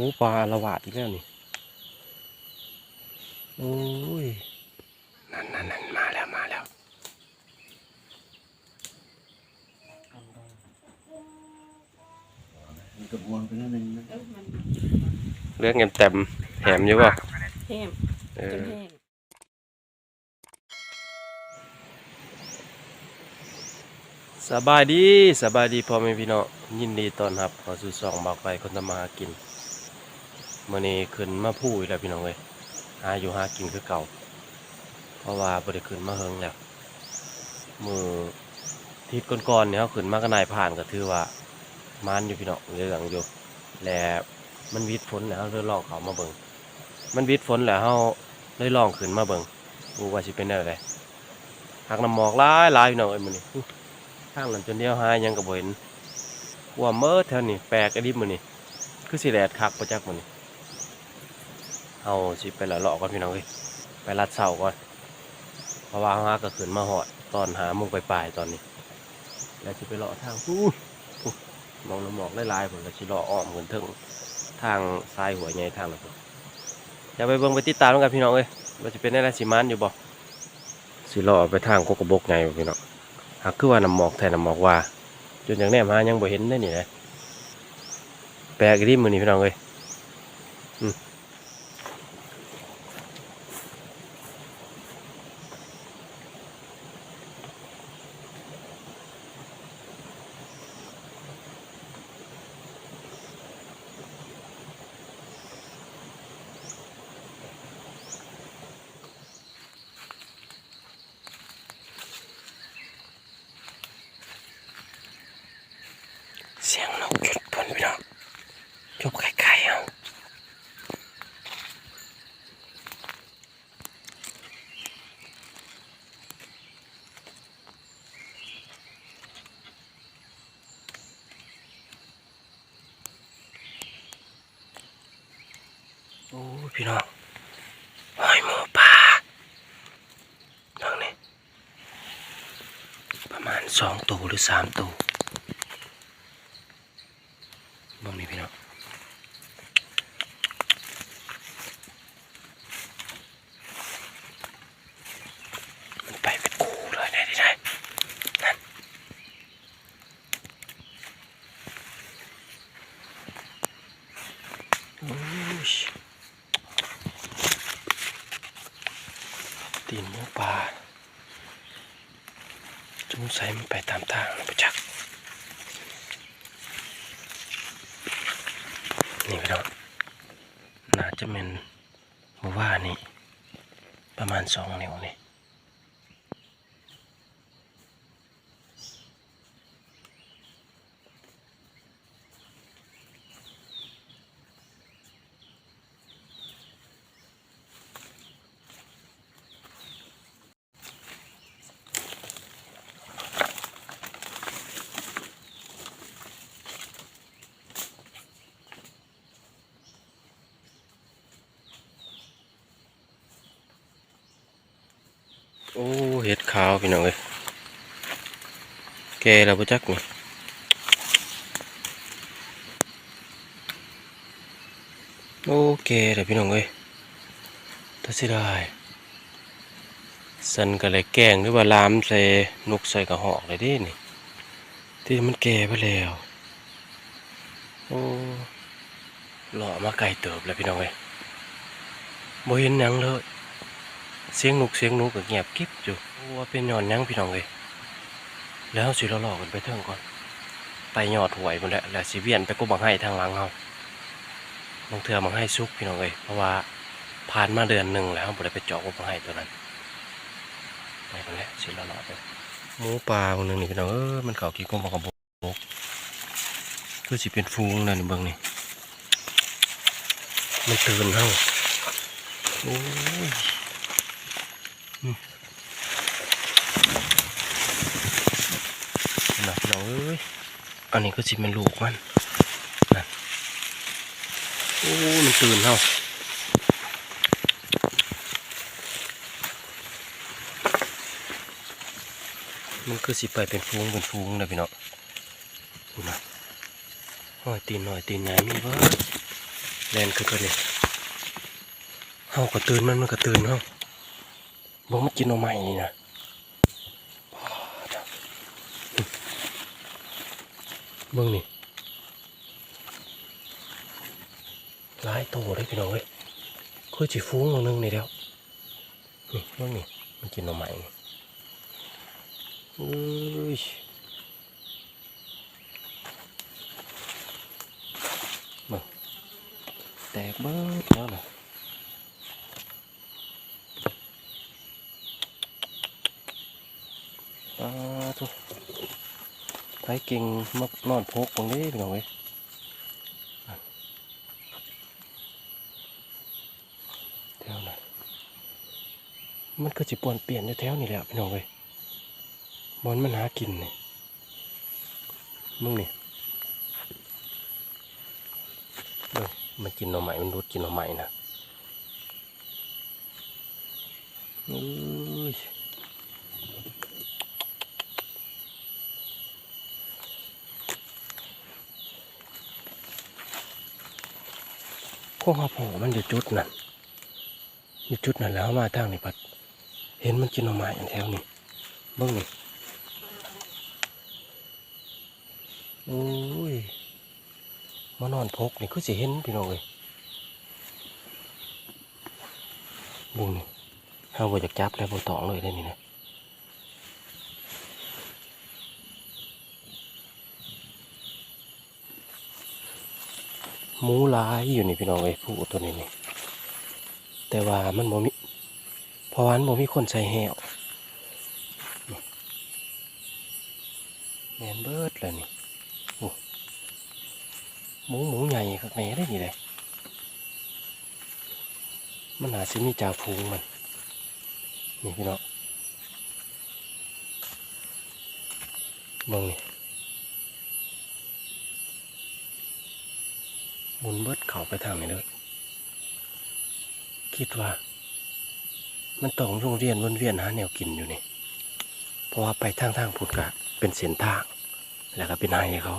หมูปลาละหวาดอีกแล้วนี่ โอ้ย นั่นนั่นนั่นมาแล้วมาแล้ว มันกระบวนไปนิดนึงนะเออมันเรื่องเงินเต็มแถมอยู่ป่ะแห้งเอจอนแห้งสบายดีสบายดีพ่อแม่พี่น้องยินดีต้อนรับเข้าสู่ช่องบอกไปคนทำมาหากิน มื่อนี้ขึ้นมาพูดแล้วพี่น้องเลยหาอยู่หากินคือเก่า เพราะว่าบ่ได้ขึ้นมาเฮิงแล้วมือทิศก่อนๆเนี่ยเขาขึ้นมาก็นายผ่านก็ถือว่ามันอยู่พี่น้องเรื่องอยู่ แล้วมันวิดฝนแล้วเลยลองเขามาเบิ่งมันวิดฝนแล้วเขาเลยลองขึ้นมาเบิ่งดูว่าสิเป็นแนวใดหักน้ำหมอกลายลายพี่น้องเอ้ยมือนี้ทางนั้นจนเดียวหาหยังกับเห็นว่าเมื่อแถวนี้แปลกอันนี้มือนี่คือสิแดดคักประจักมือนี่ เอาสิไปหละเลาะก่อนพี่น้องเอ้ยไปลัดเสาก่อนเพราะว่าหาก็ขึ้นมาหอดตอนหามุงไปปลายตอนนี้ แล้วสิไปเลาะทางอู้มองน้ำหมอกไล่ๆผมแล้วสิเลาะอ้อมกันถึงทางซ้ายหัวใหญ่ทางนั้นพุ่นอย่าไปเบิ่งไปติดตามกันพี่น้องเอ้ยว่าจะเป็นอะไรสิมันอยู่บ่สิเลาะไปทางกกกบกไงพี่น้องหากคือว่าน้ำหมอกแทนน้ำหมอกว่า จนอย่างแนมายังบ่เห็นได้นี่นะแปลกอีดีมือนี่พี่น้องเอ้ยอืมเสียงนกหยุดพ่นพี่น้องจบไกลๆเอาโอ้ย พี่น้องหอยหมูปลาทั้งนี้ประมาณสองตัวหรือสามตัว เบิ่งนี่พี่น้องมันไปเป็นกูเลยได้ได้ได้นั่นโอ้ย ตีนหมูป่าจงสัยมันไปตามทางไประจักษ์นี่พี่น้องน่าจะเป็นบัวว่านี่ ประมาณสองนิ้วนี่ อ้เห็ดขาวพี่น้องเอ้ยแกแล้วปจักนี่โอ้แกแล้วพี่น้องเอ้ยถ้าสิได้สันก็เลยแกงหรือว่าลามใส่นกใส่กระหอกเลยดินี่ ที่มันแก่ไปแล้ว โอ้หล่อมาไกลเติบแล้วพี่น้องเอ้ยบ่เห็นหยังเลย เสียงนกเสียงนกก็เงียบกิ๊บอยู่ว่าเป็นยอนยังพี่น้องเลยแล้วสิเราหลอกกันไปเทิงก่อน ไปยอดหวยหมดแล้วแล้วสิเวียนไปก็บังให้ทางหลังเฮาบางเทื่อบังให้ซุกพี่น้องเลยเพราะว่าผ่านมาเดือนหนึ่งแล้วบ่ได้ไปเจาะกบังให้ตัวนั้นไปกันแล้วสิเราหลอกไปหมูป่าคนหนึงนี่พี่น้องเออมันเข่ากี่กลมกับกบกคือสิเป็นฟูงนั่นนี่เบิ่งนี่มันตื่นเฮาโอ้ย หนักน้องเอ้ย อันนี้ก็สิเป็นลูกมันนะโอ้ มันตื่นเฮามันคือสิไปเป็นฟูงเป็นฟูงนะพี่เน้องดูนะหอยตีนหน่อยตีนใหญ่มีบ้แลนคือตัวนี้เฮาก็ตื่นมันมันก็ตื่นเฮา บ่มันกินเอาใหม่นี่นะเบิ่งนี่หลายโตเลยพี่น้องเอ้ยคือสิฟุ้งลงนึงนี่แล้วนี่เบิ่งนี่มันกินเอาใหม่นี่อุ้ยเบิ่งแตกเบิดแล้วนะ อ่าทุก ไทยเก่งมากนอนพกตรงนี้พี่น้องเว้ยแถวนั้นมันก็จะปวนเปลี่ยนอยู่แถวนี่แหละพี่น้องเว้ยบอลมันหากินนี่มึงนี่เบิ่งมันกินหน่อไม้มันรุดกินหน่อไม้นะอุ้ย พวกมาโผล่มันอยู่จุดนั่นอยู่จุดนั่นแล้วมาทางนี่ปัด เห็นมันกินหน่อไม้อันแถวนี่เบิ้งนี่โอ้ยมานอนพกนี่คือสิเห็นพี่น้องเลยเบิ้งนี่เขาบอยากจับแล้วบ่ตองเลยได้นี่นะ หมูหลายอยู่นี่พี่น้องเอ้ยผู้ตัวนี้นี่แต่ว่ามันบ่มีเพราะว่ามันบ่มีคนใส่แหวแมนเบิดเลยนี่หมูหมูใหญ่ครับแม่ได้นี่เลยมันหาซิมีจ่าฟูงมันนี่พี่น้องเบิ่งนี่ หมุนเบิดเขาไปทางนี้เลยคิดว่า มันต้องโรงเรียนวนเวียนหาแนวกินอยู่นี่เพราะว่าไปทางทางพุทธกะเป็นเส้นทาง แล้วก็เป็นไห้เขา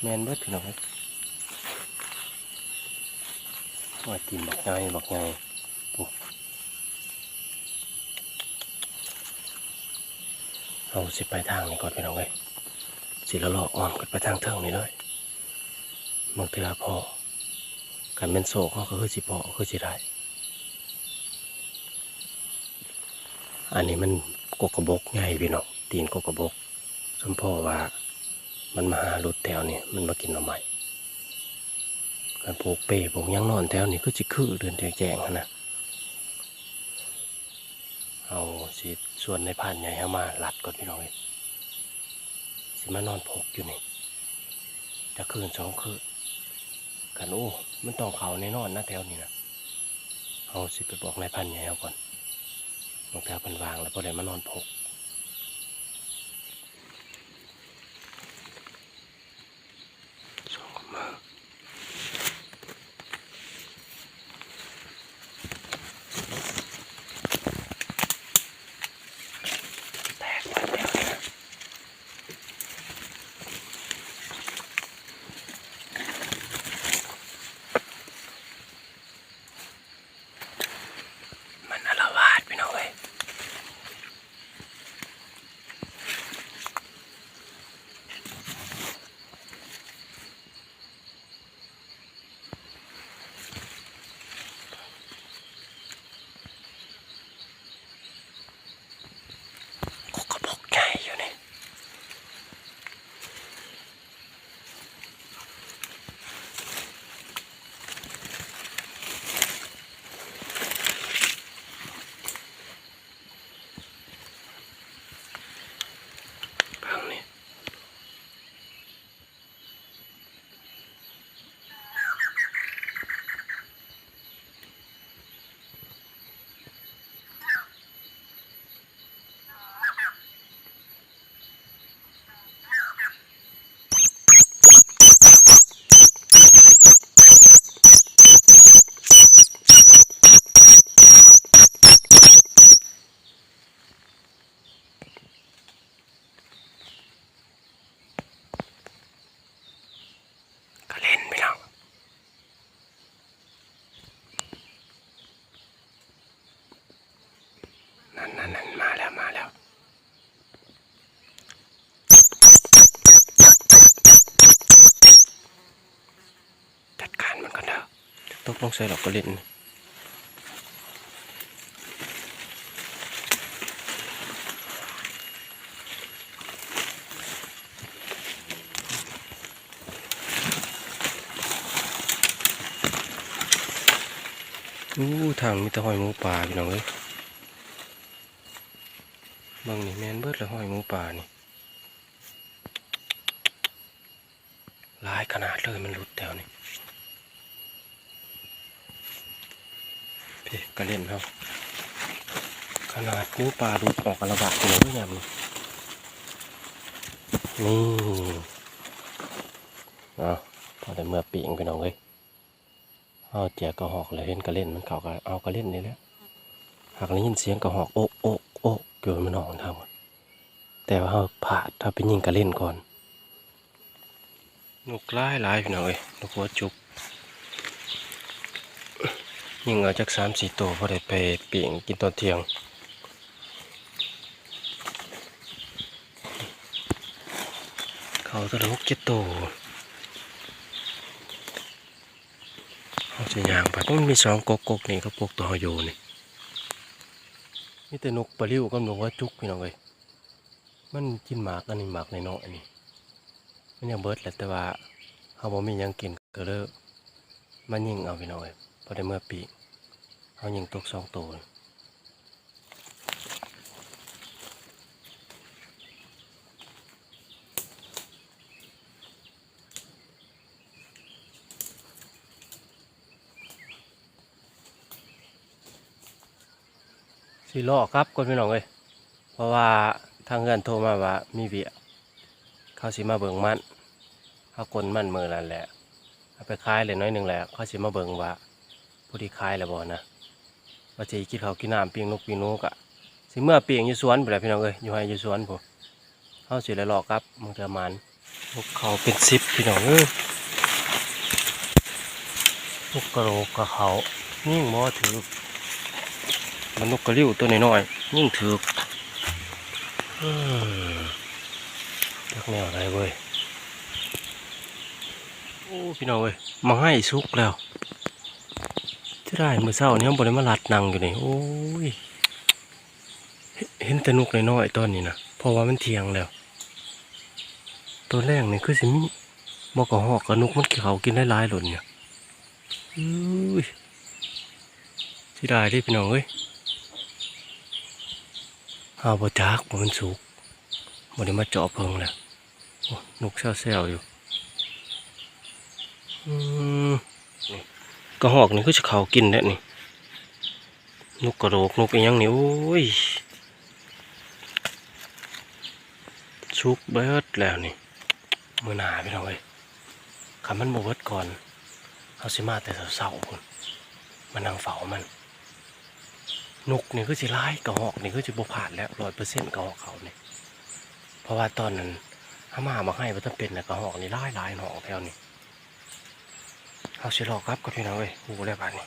แมนเบิดพี่น้องเอ้ยว่าตีมบักไงบักไงปุ๊ เอาสิไปทางนี้ก่อนพี่น้องเอ้ยสิละลอกอ่อนกันไปทางเทิงนี่เลยบางเทือพอกันเป็นโศกเขาก็คือสิพอคือสิได้อันนี้มันกกกระบกใหญ่พี่น้องตีนกกกระบกสมพ่อว่ามันมาหารุดแถวนี่มันมากินหน่อไม้การผูกเป้ผูกยังนอนแถวนี่ก็จะคือเดินแจงๆหั้นนะเอาสิ ส่วนในผ่านใหญ่เอามาหลัดก่อนพี่น้องเอ้ยสิมานอนพกอยู่นี่จะคืนสองคืนกันโอ้มันต้องเขาแน่นอนนะแถวนี้นะเอาสิไปบอกนายพันใหญ่เอาก่อนบางแถวเป็นวางแล้วพอได้มานอนพกสองมา ใส่หรอกก็เล่นอู้ทางมีแต่หอยหมูป่าพี่น้องเอ้ยบางนี่แมนเบิดล้วหอยหมูป่านี่หลายขนาดเลยมันหลุดแถวนี่ พี่ก็เล่นครับขนาดหมูป่าดูออกกระบาดเลยไม่ยำนี่นี่เอาพอได้เมื่อปีงพี่น้องเอ้ยเอาเจียกระหอกเลยเห็นกระเล่นมันเขาก็เอากระเล่นนี่แหละหากได้ยินเสียงกระหอกโอ๊ะโอ๊ะโอ๊ะเกิดมันออกทางแต่ว่าเขาผ่าถ้าเป็นยิงกระเล่นก่อนนกหลายหลายพี่น้องเอ้ยนกหัวจุก ยิงเอาจากสามสี่ตัวพอได้ไปเปียงกินตอนเที่ยงเขาตัวละหกเจ็ดตัวเขาจะย่างไปเพราะมันมีสองกกกนี่ก็ปกตัวอยู่นี่มีแต่นกปลาลิ้วกับนกว่าจุกพี่น้องเลยมันกินหมากอันนี้หมากในน้อยๆอันนี้มันยังเบิดแหละแต่ว่าเขาบ่มียังกินก็เลยมันยิงเอาพี่น้องเลย พอได้เมื่อปีเขายิงตกสองตัวสีล้อครับคนพี่น้องเลยเพราะว่าทางเงินโทรมาว่ามีเวียเขาสิมาเบิ่งมันเขากลมันมือนั่นแหละเอาไปขายเลยน้อยหนึ่งแหละเขาสิมาเบิ่งว่า ผู้ที่ขายแล้วบ่นะว่าจะกินเขาวกินน้ำเปียงนกเปียงนกอะสิเมื่อเปียงอยู่สวนไปแหละพี่น้องเอ้ยอยู่ให้อยู่สวนผมเข้าสิเลยหลอกครับมันจะมันนกเขาเป็นสิบพี่น้องเอ้ยนกกระโหลกกระเขายิ่งมอถือมันนกกระลิ้วตัวน้อยๆยิ่งถือจักแนวอะไรเว้ยโอ้พี่น้องเอ้ยมาให้สุกแล้ว ได้มือเศร้านี่ผมบริมาลัดนังอยู่นี่โอ้ยเห็นเห็นแต่นกน้อยๆตอนนี้นะเพราะว่ามันเทียงแล้ว ตัวแรกนี่คือสิมีบอกกับหอกกับนกมันเขากินได้ลายหล่นเนี่ยอุ้ยที่ได้ที่พี่น้องเอ้ยเอาบจักบ่มันสุกบริมาเจาะเพิงแล้วโอ้นกเซลอยู่อืม กระหอกนี่ก็จะเขากินแล้วนี่นกกระโดกนกอีหยังนี่โอ้ยชุกเบิดแล้วนี่มือหนาพี่น้องเอ้ยคำมันบเบิดก่อนเขาสิมาแต่เสาๆพุ่นมานั่งเฝ้ามันนกนี่ก็สิร้ายกระหอกนี่ก็จะบ่ผ่านแล้วร้อยเปอร์เซ็นต์กระหอกเขาเนี่ยเพราะว่าตอนนั้นถ้ามามาให้มันต้องเป็นนะกระหอกนี่ร้ายร้ายหนองแถวนี้ เอาสิรอกครับก็พี่น้องเอ้ยหูแล้วบาดนี้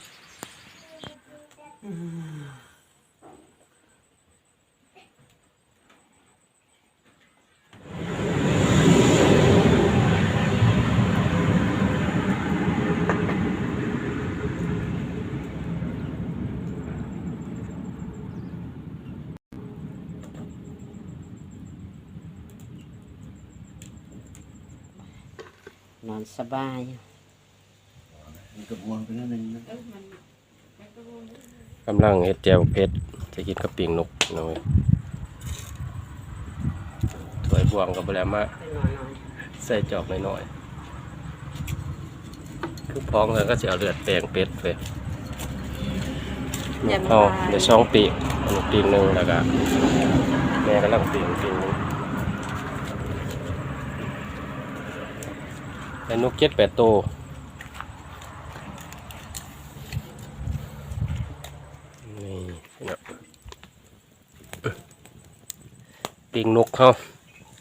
นอนสบาย กระบวนไปนิดนึงนะกำลังเฮ็ดแจวเพชรจะกินกับปิ่งนกพี่อยถวยบวงกับบแลมาใส่จอกน้อยๆคือพองแล้วก็จะเอาเลือดแปลงเป็ดไปเอาเดี๋ยวช่องปีกอันนี้ปีกหนึ่งแล้วก็แม่กำลังปีกปีกหนึงแต่นกเจ็ดแปดตัวนี่เนาะ ปีกนกเขา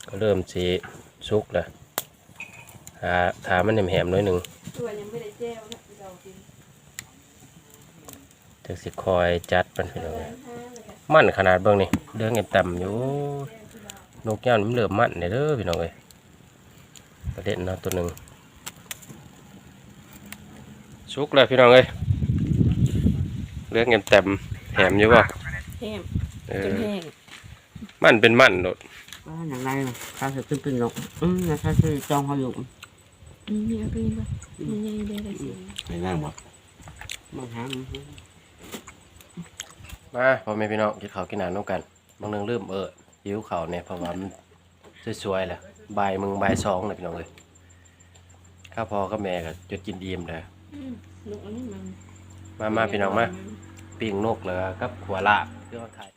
ก็เริ่มสีสุกแล้วหาถามันแหมๆหน่อยหนึ่งตัวยังไม่ได้แจ้วนะเรากินถึงสิคอยจัดมันพี่น้องห้าเอ้ยเลยค่ะมันขนาดเบิ่งนี่เดืองเงินต่ำอยู่นกแก้วนี่มันเหลือมันเด้อเด้อพี่น้องเอ้ยประเด็นเนาะตัวหนึ่งสุกแล้วพี่น้องเอ้ยเลือกเงินเต็มแหมอยู่ป่ะแห้งเอจนอ แห้ง มันเป็นมันโดดว่าอย่างไรข้าวสุดตึ้งๆหรอกอืมนะข้าวสุดจองเขาอยู่อืมนี่เอาไปมามันยังได้ได้สิในหน้าหมดมาหามาพ่อแม่พี่น้องกินข้าวกินน้ำน้ำกันบางเรื่องลืมเออหิวข้าวเนี่ยเพราะว่ามันสวยๆแหละบ่ายมึงบ่ายสองเลยพี่น้องเลยข้าพอกับแม่ก็จุดกินดีมเลยอืมลูกอันนี้มันมามาพี่น้องมาปิ้งนกเลยกับขัวลาบเรื่องไทย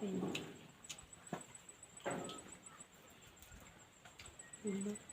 เป็นอืม